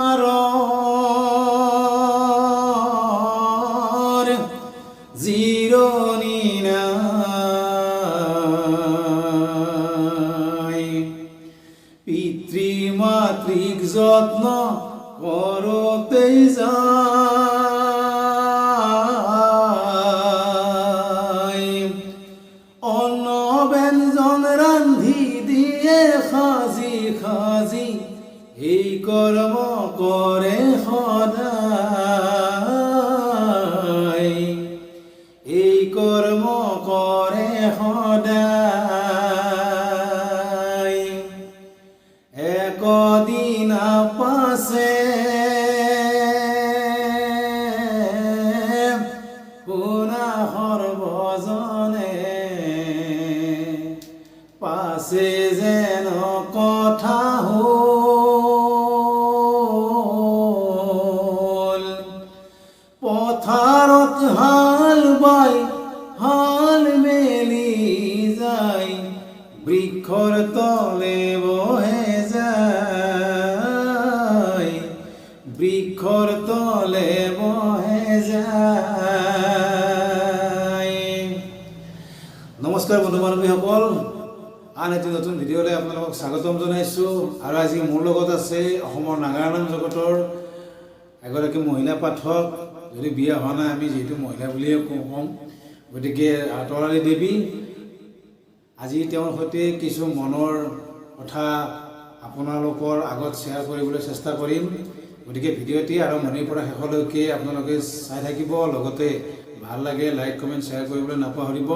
তোমার জিরনি পিতৃমাতৃক যত্ন করতেই যায় অন্ন ব্যঞ্জন রান্ধি দিয়ে খাজি খাজি এই কর্ম করে সদায় বৃক্ষৰ তলে বহে যায় বৃক্ষৰ তলে বহে যায়। নমস্কাৰ বন্ধু বান্ধৱীসকল আন এটি নতুন ভিডিঅ'লৈ আপোনালোকক স্বাগতম জনাইছোঁ। আৰু আজি মোৰ লগত আছে অসমৰ নাগাৰা নাম জগতৰ এগৰাকী মহিলা পাঠক। যদি বিয়া হোৱা নাই, আমি যিহেতু মহিলা বুলিয়ে কওঁ ক'ম গতিকে তৰালী দেৱী। আজি তেওঁৰ সৈতে কিছু মনৰ কথা আপোনালোকৰ আগত শ্বেয়াৰ কৰিবলৈ চেষ্টা কৰিম। গতিকে ভিডিঅ'টি আৰম্ভণিৰ পৰা শেষলৈকে আপোনালোকে চাই থাকিব। লগতে ভালো লাগে লাইক কমেণ্ট শ্বেয়াৰ কৰিবলৈ নাপাহৰিব।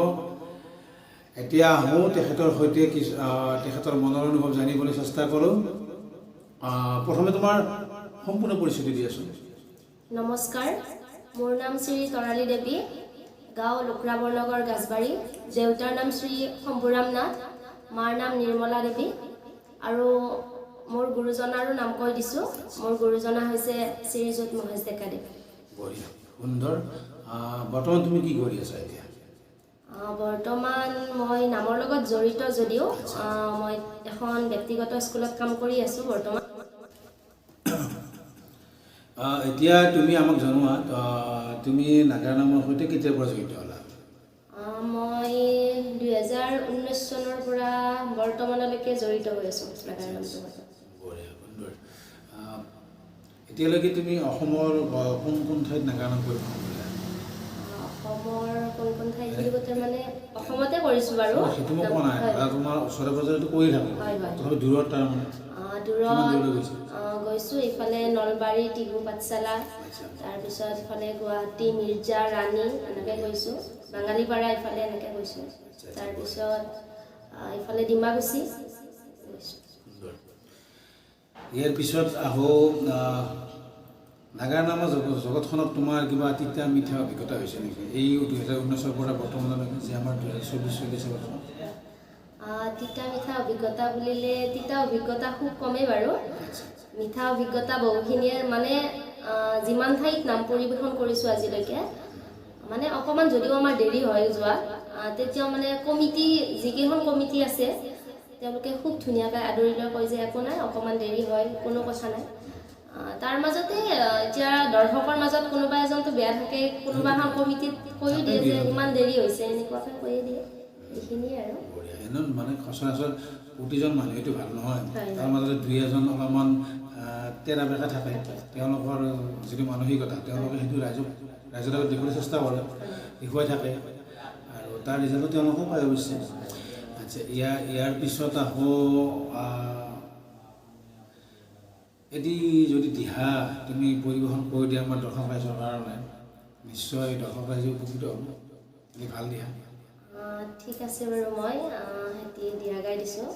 এতিয়া আহোঁ তেখেতৰ সৈতে কিছু তেখেতৰ মনৰ অনুভৱ জানিবলৈ চেষ্টা কৰোঁ। প্ৰথমে তোমাৰ সম্পূৰ্ণ পৰিস্থিতি দিয়াচোন। নমস্কাৰ, মোৰ নাম শ্ৰী তৰালী দেৱী। গাঁও লুকৰাবৰনগৰ গাছবাৰী দেউতাৰ নাম শ্ৰী শম্ভুৰাম নাথ মাৰ নাম নিৰ্মলা দেৱী আৰু মোৰ গুৰুজনাৰো নাম কৈ দিছোঁ। মোৰ গুৰুজনা হৈছে শ্ৰীযুত মহেশ ডেকা দেৱী সুন্দৰ। বৰ্তমান তুমি কি কৰি আছা এতিয়া? আহ, বৰ্তমান মই নামৰ লগত জড়িত যদিও মই এখন ব্যক্তিগত স্কুলত কাম কৰি আছোঁ বৰ্তমান। এতিয়া তুমি আমাক জনোৱা তুমি নাগাৰা নামৰ সৈতে কেতিয়াৰ পৰা জড়িত হ'লা? মই দুহেজাৰ ঊনৈছ চনৰ পৰা বৰ্তমানলৈকে জড়িত হৈ আছোঁ নাগাৰা নামটোৰ এতিয়ালৈকে তুমি অসমৰ কোন কোন ঠাইত নাগাৰা নাম পৰিৱেশন কৰিলা? অসমৰ কোন কোন ঠাইত বুলি কৈছে মানে অসমতে কৰিছোঁ বাৰু। সেইটো মই কোৱা নাই। তোমাৰ ওচৰে পাজৰেতো কৰি থাকোঁ। তথাপি দূৰত তাৰমানে। দূৰত গৈছা? আহ, গৈছোঁ ইফালে নলবাৰী টিহু পাঠশালা। তাৰপিছত ইফালে গুৱাহাটী মিৰ্জা ৰাণী এনেকৈ গৈছোঁ বাঙালীপাৰা ইফালে এনেকৈ গৈছোঁ। তাৰপিছত ইফালে ডিমাকুচি ইয়াৰ পিছত আহোঁ আহ, নাগাৰা নামৰ জগ- জগতখনত তোমাৰ কিবা তিতা মিঠা অভিজ্ঞতা হৈছে নেকি এই দুহেজাৰ ঊনৈছৰ পৰা বৰ্তমানলৈকে যে আমাৰ দুহেজাৰ চৌবিছ চলি আছে বৰ্তমান আহ, তিতা মিঠা অভিজ্ঞতা বুলিলে তিতা অভিজ্ঞতা খুব কমেই বাৰু। মিঠা অভিজ্ঞতা বহুখিনিয়ে মানে যিমান ঠাইত নাম পৰিৱেশন কৰিছোঁ আজিলৈকে মানে অকণমান যদিও আমাৰ দেৰি হয় যোৱা তেতিয়াও মানে কমিটি, যিকেইখন কমিটি আছে, তেওঁলোকে খুব ধুনীয়াকৈ আদৰি লৈ কয় যে একো নাই অকণমান দেৰি হয়, কোনো কথা নাই। তাৰ মাজতে এতিয়া দৰ্শকৰ মাজত কোনোবা এজনটো বেয়া থাকে, কোনোবা এখন কমিটিত কৈও দিয়ে যে ইমান দেৰি হৈছে, এনেকুৱাকৈ কৈয়ে দিয়ে। মানে সচৰাচৰ প্ৰতিজন মানুহেতো ভালো নহয়। হয়। তাৰ মাজতে দুই এজন অলপমান তেৰা বেকা থাকে। তেওঁলোকৰ যিটো মানসিকতা তেওঁলোকে সেইটো ৰাইজক ৰাইজৰ আগত দেখুৱাবলৈ চেষ্টা কৰে দেখুৱাই থাকে। আৰু তাৰ ৰিজাল্টো তেওঁলোকেও পায় অৱশ্যে। আচ্ছা ইয়াৰ ইয়াৰ পিছত আকৌ এটি যদি দিহা তুমি পৰিৱেশন কৰি দিয়া আমাৰ দৰ্শক ৰাইজৰ কাৰণে নিশ্চয় দৰ্শক ৰাইজে উপকৃত হ'ব। ভালো দিহা। ঠিক আছে বাৰু মই আহ, সেতি দিয়া গাই দিছোঁ।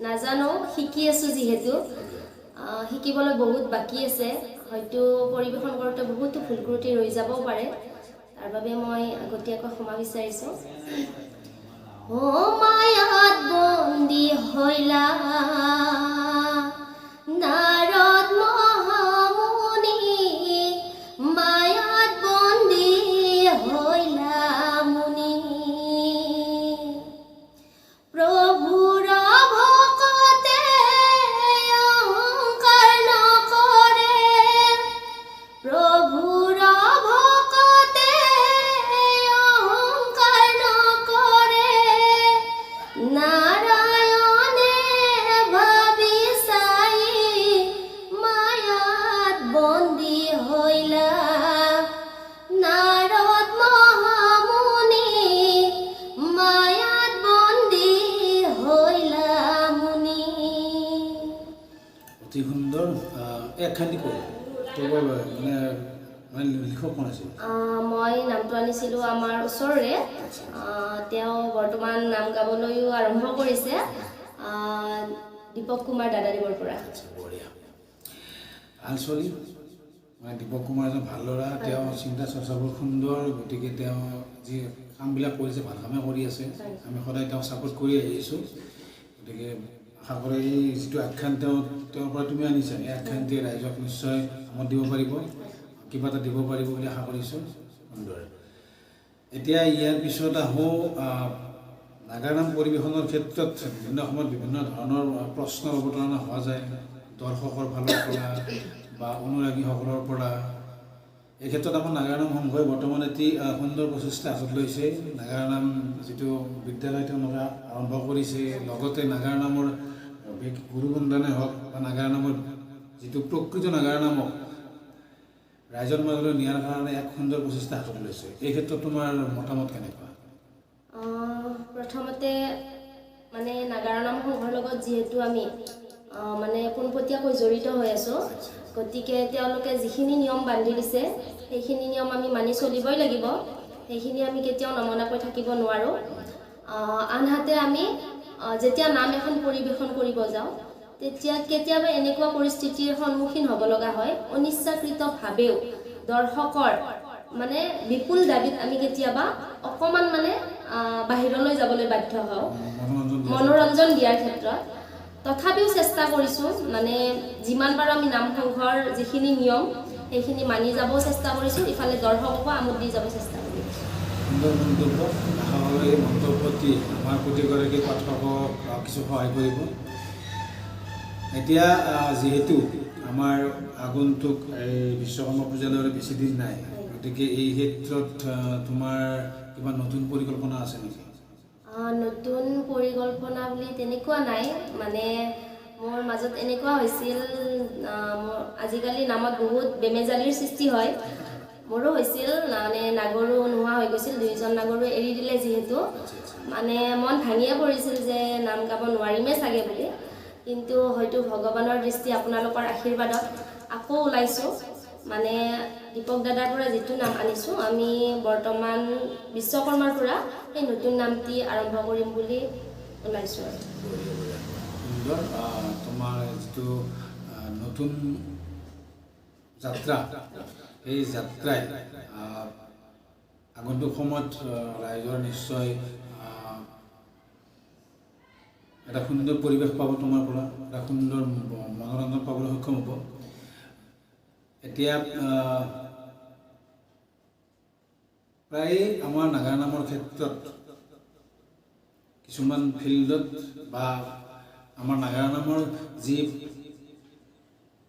নাজানো শিকি আছোঁ যিহেতু। শিকিবলৈ বহুত বাকী আছে। হয়তো পৰিৱেশন কৰোঁতে বহুতো ভুল ক্ৰুটি ৰৈ যাবও পাৰে। তাৰ বাবে মই আগতীয়াকৈ ক্ষমা বিচাৰিছোঁ। একখান দি কৈ তোমাৰ মানে মানে লিখক কোন আছিল? মই নামটো আনিছিলোঁ আমাৰ ওচৰৰে। তেওঁ বৰ্তমান নাম গাবলৈও আৰম্ভ কৰিছে। দীপক কুমাৰ দাদাদেৱৰ পৰা। আচ্ছা ভালো ছোৱালী। মানে দীপক কুমাৰ এজন ভালো ল'ৰা। তেওঁ চিন্তা চৰ্চাবোৰ সুন্দৰ। গতিকে তেওঁ যি কামবিলাক কৰিছে ভালো কামে কৰি আছে। আমি সদায় তেওঁক ছাপোৰ্ট কৰি আহিছোঁ গতিকে আশা কৰোঁ এই যিটো আখ্যান তেওঁ তেওঁৰ পৰা তুমি আনিছা এই আখ্যানটোৱে ৰাইজক নিশ্চয় কামত দিব পাৰিব কিবা এটা দিব পাৰিব বুলি আশা কৰিছোঁ। এতিয়া ইয়াৰ পিছত আহোঁ নাগাৰাম পৰিৱেশনৰ ক্ষেত্ৰত বিভিন্ন সময়ত বিভিন্ন ধৰণৰ প্ৰশ্ন অৱতাৰণা হোৱা যায় দৰ্শকৰ ফালৰ পৰা বা অনুৰাগীসকলৰ পৰা। এই ক্ষেত্ৰত আমাৰ নাগাৰাম সংঘই বৰ্তমান এটি সুন্দৰ প্ৰচেষ্টা হাতত লৈছে। নাগাৰাম যিটো বিদ্যালয় তেওঁলোকে আৰম্ভ কৰিছে লগতে নাগাৰামৰ গুৰুবন্দনে হওক বা নাগাৰামৰ যিটো প্ৰকৃত নাগাৰামক ৰাইজৰ মাজলৈ নিয়াৰ কাৰণে এক সুন্দৰ প্ৰচেষ্টা হাতত লৈছে। এই ক্ষেত্ৰত তোমাৰ মতামত কেনেকুৱা? প্ৰথমতে মানে নাগাৰানাম সংঘৰ লগত যিহেতু আমি মানে পোনপটীয়াকৈ জড়িত হৈ আছোঁ। গতিকে তেওঁলোকে যিখিনি নিয়ম বান্ধি দিছে, সেইখিনি নিয়ম আমি মানি চলিবই লাগিব। সেইখিনি আমি কেতিয়াও নমনাকৈ থাকিব নোৱাৰোঁ। আনহাতে আমি যেতিয়া নাম এখন পৰিৱেশন কৰিব যাওঁ তেতিয়া কেতিয়াবা এনেকুৱা পৰিস্থিতিৰ সন্মুখীন হ'ব লগা হয়। অনিচ্ছাকৃতভাৱেও দৰ্শকৰ মানে বিপুল দাবীত আমি কেতিয়াবা অকণমান মানে বাহিৰলৈ যাবলৈ বাধ্য হওঁ। মনোৰঞ্জন দিয়াৰ ক্ষেত্ৰত। তথাপিও চেষ্টা কৰিছোঁ মানে যিমান পাৰোঁ আমি নাম সংঘৰ যিখিনি নিয়ম সেইখিনি মানি যাবও চেষ্টা কৰিছোঁ। ইফালে দৰ্শককো আমোদ দি যাব চেষ্টা কৰিছোঁ। সুন্দৰ মন্তব্য আশা কৰোঁ এই মন্তব্যটি আমাৰ প্ৰতিগৰাকী পাঠকক আহ, কিছু সহায় কৰিব এতিয়া যিহেতু আমাৰ আগন্তুক এই বিশ্বকৰ্মা পূজালৈ বেছি দিন নাই গতিকে এই ক্ষেত্ৰত তোমাৰ কিবা নতুন পৰিকল্পনা আছে নেকি? নতুন পৰিকল্পনা বুলি তেনেকুৱা নাই মানে মোৰ মাজত এনেকুৱা হৈছিল আজিকালি নামত বহুত বেমেজালিৰ সৃষ্টি হয়। মোৰো হৈছিল মানে নাগৰো নোহোৱা হৈ গৈছিল দুইজন নাগৰো এৰি দিলে যিহেতু। মানে মন ভাঙিয়ে পৰিছিল যে নাম গাব নোৱাৰিমেই চাগে বুলি। কিন্তু হয়তো ভগৱানৰ দৃষ্টি আপোনালোকৰ আশীৰ্বাদত আকৌ ওলাইছোঁ। মানে দীপক দাদাৰ পৰা যিটো নাম আনিছোঁ আমি বৰ্তমান বিশ্বকৰ্মাৰ পৰা সেই নতুন নামটি আৰম্ভ কৰিম বুলি ওলাইছোঁ আৰু। তোমাৰ যিটো নতুন যাত্ৰা এই যাত্ৰাই আগন্তুক সময়ত ৰাইজৰ নিশ্চয় এটা সুন্দৰ পৰিৱেশ পাব তোমাৰ পৰা, এটা সুন্দৰ মনোৰঞ্জন পাবলৈ সক্ষম হ'ব। এতিয়া প্ৰায়ে আমাৰ নাগাৰা নামৰ ক্ষেত্ৰত কিছুমান ফিল্ডত বা আমাৰ নাগাৰা নামৰ যি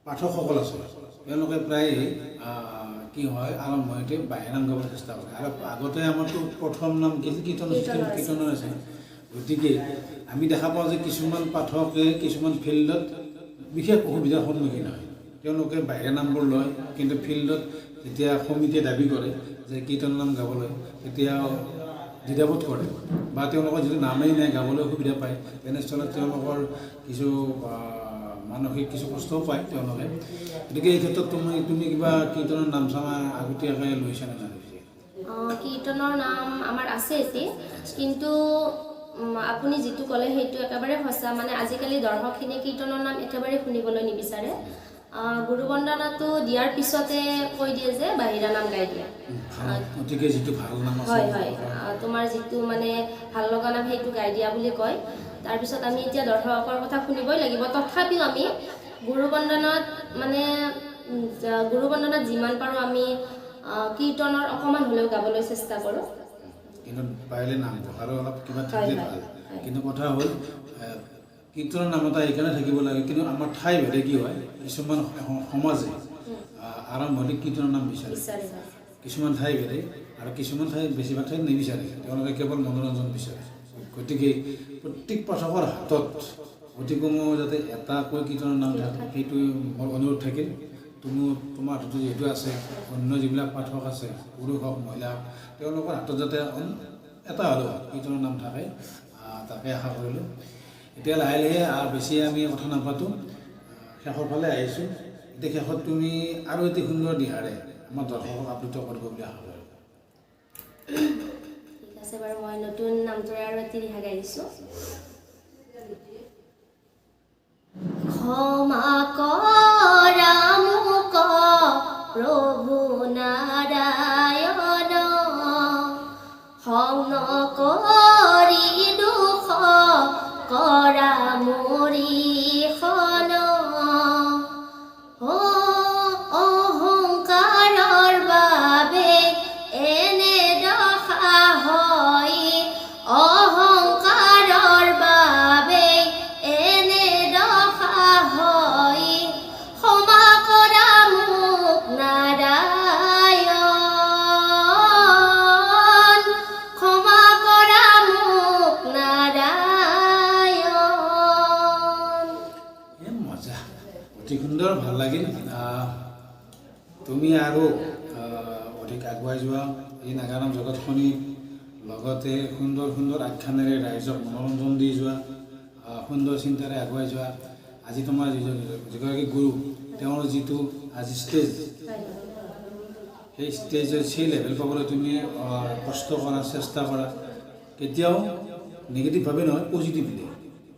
পাঠকসকল আছে, তেওঁলোকে প্ৰায়ে কি হয় আৰম্ভণিতে বাহিৰ নাম গাবলৈ চেষ্টা কৰে। আৰু আগতে আমাৰতো প্ৰথম নাম কি? কীৰ্তন কীৰ্তনৰ কীৰ্তনৰ আছে গতিকে আমি দেখা পাওঁ যে কিছুমান পাঠকে কিছুমান ফিল্ডত বিশেষ অসুবিধাৰ সন্মুখীন হয়। তেওঁলোকে বাহিৰা নামবোৰ লয় কিন্তু ফিল্ডত যেতিয়া সমিতিয়ে দাবি কৰে যে কীৰ্তন নাম গাবলৈ তেতিয়া দ্বিধাবোধ কৰে। বা তেওঁলোকৰ যিটো নামেই নাই গাবলৈ অসুবিধা পায় তেনেস্থলত তেওঁলোকৰ কিছু মানসিক কিছু কষ্টও পায় তেওঁলোকে। গতিকে এই ক্ষেত্ৰত তুমি তুমি কিবা কীৰ্তনৰ নাম চাম আগতীয়াকৈ লৈছা নে কীৰ্তনৰ নাম আমাৰ আছে এটি কিন্তু আপুনি যিটো ক'লে সেইটো একেবাৰে সঁচা। মানে আজিকালি দৰ্শকখিনিয়ে কীৰ্তনৰ নাম একেবাৰে শুনিবলৈ নিবিচাৰে। আহ, গুৰু বন্দনাটো দিয়াৰ পিছতে কৈ দিয়ে যে বাহিৰা নাম গাই দিয়া। গতিকে যিটো ভালো নাম হয় হয়। তোমাৰ যিটো মানে ভাল লগা নাম সেইটো গাই দিয়া বুলি কয়। তাৰপিছত আমি এতিয়া দৰ্শকৰ কথা শুনিবই লাগিব। তথাপিও আমি গুৰু বন্দনাত মানে উম, যা- গুৰু বন্দনাত যিমান পাৰোঁ আমি কীৰ্তনৰ অকণমান হ'লেও গাবলৈ চেষ্টা কৰোঁ। কিন্তু পাৰিলে নাম আৰু অলপ কিবা থাকিলে ভাল। কিন্তু কথা হ'ল কীৰ্তনৰ নাম এটা এইকাৰণে থাকিব লাগে। কিন্তু আমাৰ ঠাই ভেদে কি হয় কিছুমান সমাজে আহ, আৰম্ভণিত কীৰ্তনৰ নাম বিচাৰে। কিছুমান ঠাই ভেদে আৰু কিছুমান ঠাই বেছিভাগ ঠাইত নিবিচাৰে। তেওঁলোকে কেৱল মনোৰঞ্জন বিচাৰে। গতিকে প্ৰত্যেক পাঠকৰ হাতত অতি কমেও যাতে এটাকৈ কীৰ্তনৰ নাম থাকে, সেইটো মোৰ অনুৰোধ থাকিল। তুমি তোমাৰ হাততো যিহেতু আছে, অন্য যিবিলাক পাঠক আছে, পুৰুষ হওক, মহিলা হওক, তেওঁলোকৰ হাতত যাতে এটা হ'লেও কীৰ্তনৰ নাম থাকে তাকে আশা কৰিলোঁ। এতিয়া লাহে লাহে বেছি আমি কথা নাপাতোঁ। শেষৰ ফালে আহিছোঁ। এতিয়া শেষত তুমি আৰু এটি সুন্দৰ দিহাৰে আমাৰ দৰ্শকক আপ্লুত কৰিব বুলি আশা কৰোঁ ঠিক আছে বাৰু, মই নতুন নামটোৰে আৰু ক্ষমা কৰা মোক আৰু অধিক আগুৱাই যোৱা। এই নাগানাম জগতখনি লগতে সুন্দৰ সুন্দৰ আখ্যানেৰে ৰাইজক মনোৰঞ্জন দি যোৱা সুন্দৰ চিন্তাৰে আগুৱাই যোৱা। আজি তোমাৰ যিগৰাকী গুৰু, তেওঁৰ যিটো আজি ষ্টেজ সেই ষ্টেজৰ সেই লেভেল পাবলৈ তুমি কষ্ট কৰা, চেষ্টা কৰা, কেতিয়াও নিগেটিভভাৱে নহয় পজিটিভলি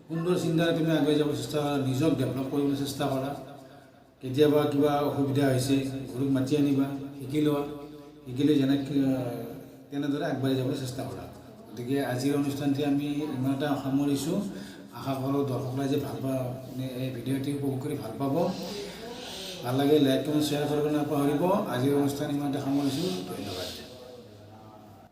সুন্দৰ চিন্তাৰে তুমি আগুৱাই যাব চেষ্টা কৰা, নিজক ডেভেলপ কৰিবলৈ চেষ্টা কৰা। কেতিয়াবা কিবা অসুবিধা হৈছে গুৰুক মাতি আনিবা শিকি লোৱা শিকিলে যেনে তেনেদৰে আগবাঢ়ি যাবলৈ চেষ্টা কৰা। গতিকে আজিৰ অনুষ্ঠানটি আমি ইমানতে সামৰিছোঁ আশা কৰোঁ দৰ্শক ৰাইজে ভাল পা এই ভিডিঅ'টি উপভোগ কৰি ভাল পাব। ভাল লাগে লাইক কমেণ্ট শ্বেয়াৰ কৰিবলৈ নাপাহৰিব। আজিৰ অনুষ্ঠান ইমানতে সামৰিছোঁ ধন্যবাদ।